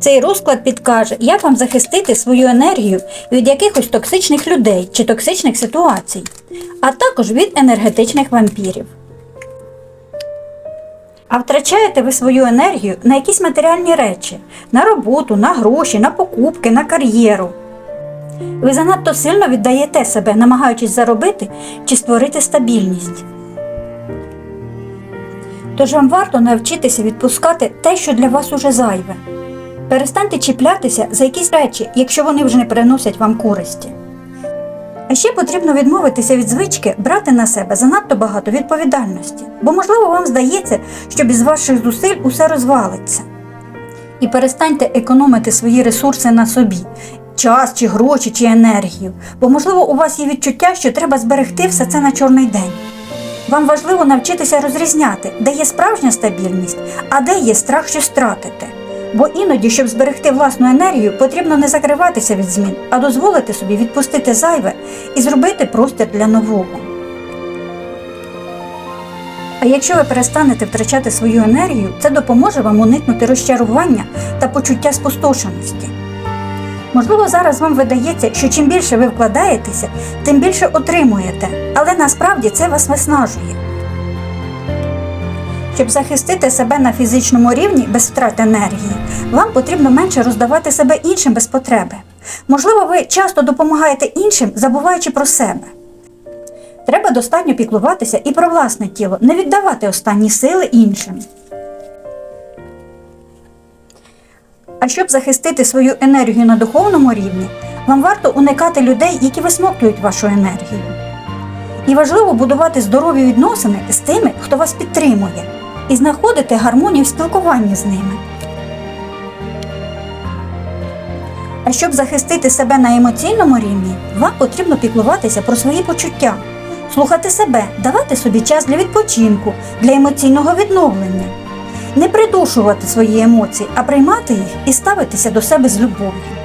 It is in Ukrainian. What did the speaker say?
Цей розклад підкаже, як вам захистити свою енергію від якихось токсичних людей чи токсичних ситуацій, а також від енергетичних вампірів. А втрачаєте ви свою енергію на якісь матеріальні речі, на роботу, на гроші, на покупки, на кар'єру. Ви занадто сильно віддаєте себе, намагаючись заробити чи створити стабільність. Тож вам варто навчитися відпускати те, що для вас уже зайве. Перестаньте чіплятися за якісь речі, якщо вони вже не приносять вам користі. А ще потрібно відмовитися від звички брати на себе занадто багато відповідальності, бо, можливо, вам здається, що без ваших зусиль усе розвалиться. І перестаньте економити свої ресурси на собі час, чи гроші, чи енергію, бо, можливо, у вас є відчуття, що треба зберегти все це на чорний день. Вам важливо навчитися розрізняти, де є справжня стабільність, а де є страх щось втратити. Бо іноді, щоб зберегти власну енергію, потрібно не закриватися від змін, а дозволити собі відпустити зайве і зробити простір для нового. А якщо ви перестанете втрачати свою енергію, це допоможе вам уникнути розчарування та почуття спустошеності. Можливо, зараз вам видається, що чим більше ви вкладаєтеся, тим більше отримуєте, але насправді це вас виснажує. Щоб захистити себе на фізичному рівні без втрат енергії, вам потрібно менше роздавати себе іншим без потреби. Можливо, ви часто допомагаєте іншим, забуваючи про себе. Треба достатньо піклуватися і про власне тіло, не віддавати останні сили іншим. А щоб захистити свою енергію на духовному рівні, вам варто уникати людей, які висмоктують вашу енергію. І важливо будувати здорові відносини з тими, хто вас підтримує, і знаходити гармонію в спілкуванні з ними. А щоб захистити себе на емоційному рівні, вам потрібно піклуватися про свої почуття, слухати себе, давати собі час для відпочинку, для емоційного відновлення, не придушувати свої емоції, а приймати їх і ставитися до себе з любов'ю.